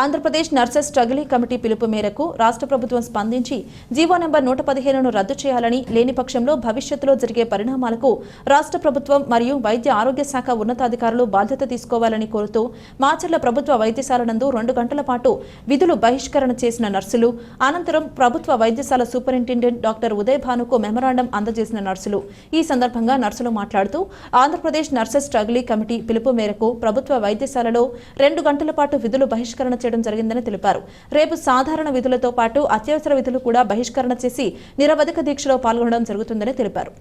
Andhra Pradesh nurses స్ట్రగలీ committee పిలుపు మేరకు రాష్ట్ర ప్రభుత్వం స్పందించి జీవో నెంబర్ నూట పదిహేనును రద్దు చేయాలని లేని పక్షంలో భవిష్యత్తులో జరిగే పరిణామాలకు రాష్ట్ర ప్రభుత్వం మరియు వైద్య ఆరోగ్య శాఖ ఉన్నతాధికారులు బాధ్యత తీసుకోవాలని కోరుతూ మాచర్ల ప్రభుత్వ వైద్యశాల నందు రెండు గంటల పాటు విధులు బహిష్కరణ చేసిన నర్సులు అనంతరం ప్రభుత్వ వైద్యశాల సూపరింటెండెంట్ డాక్టర్ ఉదయ్ భానుకు మెమరాండం అందజేసిన నర్సులు. ఈ సందర్భంగా నర్సులు మాట్లాడుతూ ఆంధ్రప్రదేశ్ నర్సెస్ స్ట్రగలీ కమిటీ పిలుపు మేరకు ప్రభుత్వ వైద్యశాలలో రెండు గంటల పాటు విధులు బహిష్కరణ చేయడం జరిగిందని తెలిపారు. రేపు సాధారణ విధులతో పాటు అత్యవసర విధులు కూడా బహిష్కరణ చేసి నిరవధిక దీక్షలో పాల్గొనడం జరుగుతుందని తెలిపారు.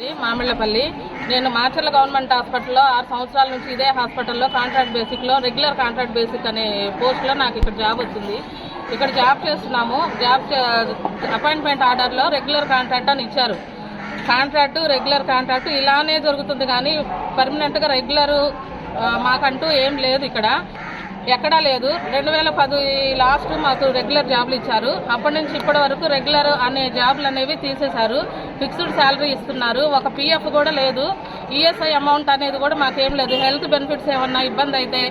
ఇది నేను మాచర్ల గవర్నమెంట్ హాస్పిటల్లో ఆరు సంవత్సరాల నుంచి ఇదే హాస్పిటల్లో కాంట్రాక్ట్ బేసిక్లో రెగ్యులర్ కాంట్రాక్ట్ బేసిక్ అనే పోస్ట్లో నాకు ఇక్కడ జాబ్ వచ్చింది. ఇక్కడ జాబ్ చేస్తున్నాము. జాబ్ అపాయింట్మెంట్ ఆర్డర్లో రెగ్యులర్ కాంట్రాక్ట్ అని ఇచ్చారు. కాంట్రాక్టు రెగ్యులర్ కాంట్రాక్టు ఇలానే జరుగుతుంది కానీ పర్మనెంట్గా రెగ్యులర్ మాకంటూ ఏం లేదు ఇక్కడ. ఎక్కడా లేదు. రెండు వేల పది లాస్ట్ మాకు రెగ్యులర్ జాబ్లు ఇచ్చారు. అప్పటి నుంచి ఇప్పటి వరకు రెగ్యులర్ అనే జాబ్లు అనేవి తీసేశారు. ఫిక్స్డ్ శాలరీ ఇస్తున్నారు. ఒక పిఎఫ్ కూడా లేదు. ఈఎస్ఐ అమౌంట్ అనేది కూడా మాకేం లేదు. హెల్త్ బెనిఫిట్స్ ఏమన్నా ఇబ్బంది అయితే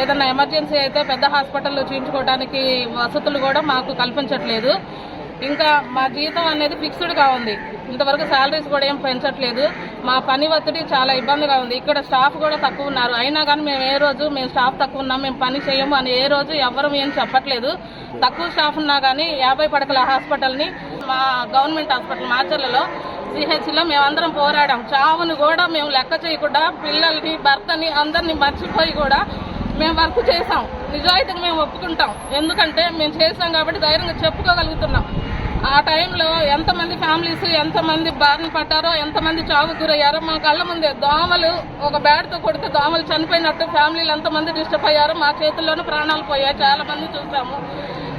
ఏదన్నా ఎమర్జెన్సీ అయితే పెద్ద హాస్పిటల్లో చూపించుకోవడానికి వసతులు కూడా మాకు కల్పించట్లేదు. ఇంకా మా జీతం అనేది ఫిక్స్డ్గా ఉంది. ఇంతవరకు శాలరీస్ కూడా ఏం పెంచట్లేదు. మా పని ఒత్తిడి చాలా ఇబ్బందిగా ఉంది. ఇక్కడ స్టాఫ్ కూడా తక్కువ ఉన్నారు. అయినా కానీ మేము ఏ రోజు మేము స్టాఫ్ తక్కువ ఉన్నాం మేము పని చేయము అని ఏ రోజు ఎవరు ఏం చెప్పట్లేదు. తక్కువ స్టాఫ్ ఉన్నా కానీ యాభై పడకల హాస్పిటల్ని మా గవర్నమెంట్ హాస్పిటల్ మాచర్లలో సిహెచ్లో మేమందరం పోరాడాం. చావును కూడా మేము లెక్క చేయకుండా పిల్లల్ని భర్తని అందరినీ మర్చిపోయి కూడా మేము వర్క్ చేసాం నిజాయితీగా మేము ఒప్పుకుంటాం. ఎందుకంటే మేము చేసాం కాబట్టి ధైర్యంగా చెప్పుకోగలుగుతున్నాం. ఆ టైంలో ఎంతమంది ఫ్యామిలీస్ ఎంతమంది బారిన పడ్డారో ఎంతమంది చావు గురయ్యారో మా కళ్ళ ముందే దోమలు ఒక బ్యాడ్తో కొడితే దోమలు చనిపోయినట్టు ఫ్యామిలీలు ఎంతమంది డిస్టర్బ్ అయ్యారో మా చేతుల్లోనూ ప్రాణాలు పోయాయి చాలా మంది చూసాము.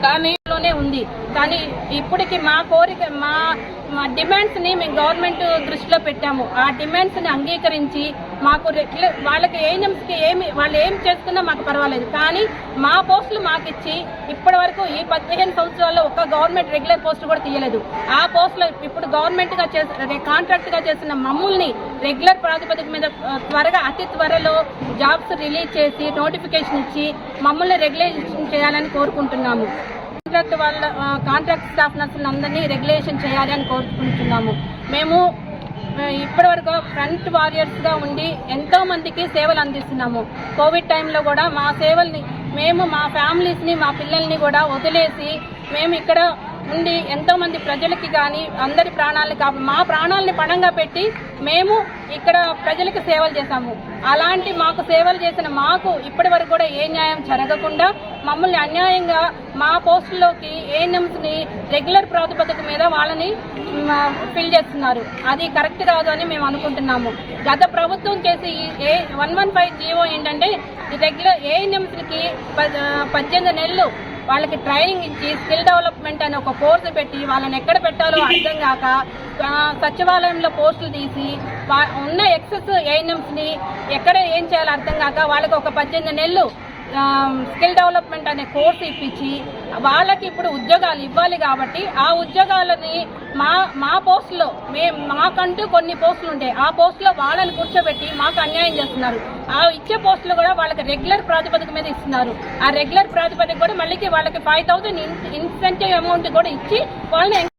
కానీ ఉంది. కానీ ఇప్పటికి మా కోరిక మా మా డిమాండ్స్ని మేము గవర్నమెంట్ దృష్టిలో పెట్టాము. ఆ డిమాండ్స్ని అంగీకరించి మాకు రెగ్యులర్ వాళ్ళకి ఏఎన్ఎంస్ ఏమి వాళ్ళు ఏం చేస్తున్నా మాకు పర్వాలేదు. కానీ మా పోస్టులు మాకు ఇచ్చి ఇప్పటి వరకు ఈ పదిహేను సంవత్సరాల్లో ఒక్క గవర్నమెంట్ రెగ్యులర్ పోస్ట్ కూడా తీయలేదు. ఆ పోస్టులు ఇప్పుడు గవర్నమెంట్గా చేసిన కాంట్రాక్ట్గా చేసిన మమ్మల్ని రెగ్యులర్ ప్రాతిపదిక మీద త్వరగా అతి త్వరలో జాబ్స్ రిలీజ్ చేసి నోటిఫికేషన్ ఇచ్చి మమ్మల్ని రెగ్యులేషన్ చేయాలని కోరుకుంటున్నాము. కాంట్రాక్ట్ వాళ్ళ కాంట్రాక్ట్ స్టాఫ్ నర్సులందరినీ రెగ్యులేషన్ చేయాలి అని కోరుకుంటున్నాము. మేము ఇప్పటివరకు ఫ్రంట్ వారియర్స్గా ఉండి ఎంతో మందికి సేవలు అందిస్తున్నాము. కోవిడ్ టైంలో కూడా మా సేవల్ని మేము మా ఫ్యామిలీస్ని మా పిల్లల్ని కూడా వదిలేసి మేము ఇక్కడ ఉండి ఎంతో మంది ప్రజలకి కానీ అందరి ప్రాణాలని కా మా ప్రాణాలని పణంగా పెట్టి మేము ఇక్కడ ప్రజలకు సేవలు చేశాము. అలాంటి మాకు సేవలు చేసిన మాకు ఇప్పటి వరకు కూడా ఏ న్యాయం జరగకుండా మమ్మల్ని అన్యాయంగా మా పోస్టుల్లోకి ఏఎన్ఎంస్ని రెగ్యులర్ ప్రాతిపదిక మీద వాళ్ళని ఫిల్ చేస్తున్నారు. అది కరెక్ట్ కాదు అని మేము అనుకుంటున్నాము. గత ప్రభుత్వం చేసి ఈ A one one five G O ఏంటంటే రెగ్యులర్ ఏఎన్ఎంస్కి పద్దెనిమిది నెలలు వాళ్ళకి ట్రైనింగ్ ఇచ్చి స్కిల్ డెవలప్మెంట్ అనే ఒక కోర్సు పెట్టి వాళ్ళని ఎక్కడ పెట్టాలో అర్థం కాక సచివాలయంలో పోస్టులు తీసి వా- ఉన్న ఎక్సెస్ ఏఎన్ఎంస్ని ఎక్కడ ఏం చేయాలో అర్థం కాక వాళ్ళకి ఒక పద్దెనిమిది నెలలు స్కిల్ డెవలప్మెంట్ అనే కోర్సు ఇప్పించి వాళ్ళకి ఇప్పుడు ఉద్యోగాలు ఇవ్వాలి కాబట్టి ఆ ఉద్యోగాలని మా మా పోస్టులో మేము మాకంటూ కొన్ని పోస్టులు ఉంటాయి. ఆ పోస్టులో వాళ్ళని కూర్చోబెట్టి మాకు అన్యాయం చేస్తున్నారు. ఆ ఇచ్చే పోస్టులు కూడా వాళ్ళకి రెగ్యులర్ ప్రాతిపదిక మీద ఇస్తున్నారు. ఆ రెగ్యులర్ ప్రాతిపదిక కూడా మళ్ళీ వాళ్ళకి ఫైవ్ థౌసండ్ ఇన్సెంటివ్ అమౌంట్ కూడా ఇచ్చి వాళ్ళని